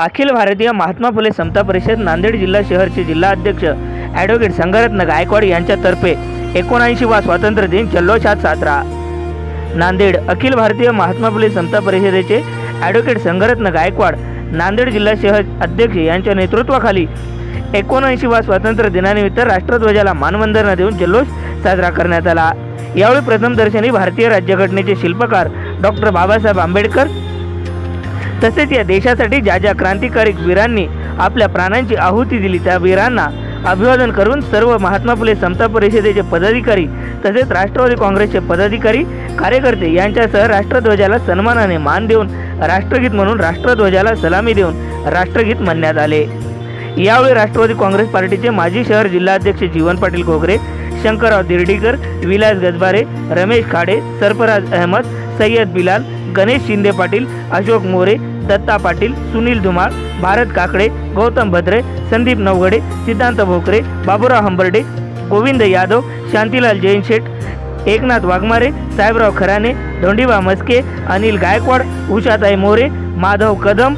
अखिल भारतीय महात्मा फुले समता परिषद नांदेड जिल्हा शहरचे जिल्हा अध्यक्ष ॲडव्होकेट संगरत्न गायकवाड यांच्यातर्फे एकोणऐंशी वा स्वातंत्र्य दिन जल्लोषात साजरा. नांदेड अखिल भारतीय महात्मा फुले समता परिषदेचे ॲडव्होकेट संगरत्न गायकवाड नांदेड जिल्हा शहर अध्यक्ष यांच्या नेतृत्वाखाली एकोणऐंशी वा स्वातंत्र्य दिनानिमित्त राष्ट्रध्वजाला मानवंदना देऊन जल्लोष साजरा करण्यात आला. यावेळी प्रथमदर्शनी भारतीय राज्यघटनेचे शिल्पकार डॉक्टर बाबासाहेब आंबेडकर तसेच या देशासाठी ज्या ज्या क्रांतिकारी वीरांनी आपल्या प्राणांची आहुती दिली त्या वीरांना अभिवादन करून सर्व महात्मा फुले समता परिषदेचे पदाधिकारी तसेच राष्ट्रवादी काँग्रेसचे पदाधिकारी कार्यकर्ते यांच्यासह राष्ट्रध्वजाला सन्मानाने मान देऊन राष्ट्रगीत म्हणून राष्ट्रध्वजाला सलामी देऊन राष्ट्रगीत म्हणण्यात आले. यावेळी राष्ट्रवादी काँग्रेस पार्टीचे माजी शहर जिल्हाध्यक्ष जीवन पाटील घोगरे शंकरराव दिर्डीकर विलास गजबारे रमेश खाडे सरफराज अहमद सय्यद बिलाल गणेश शिंदे पाटील अशोक मोरे दत्ता पाटील सुनील धुमाळ भारत काकडे गौतम भद्रे संदीप नवगडे सिद्धांत भोकरे बाबूराव हंबर्डे गोविंद यादव शांतीलाल जैन शेठ एकनाथ वाघमारे साहेबराव खराने धोंडीबा मस्के अनिल गायकवाड उषाताई मोरे माधव कदम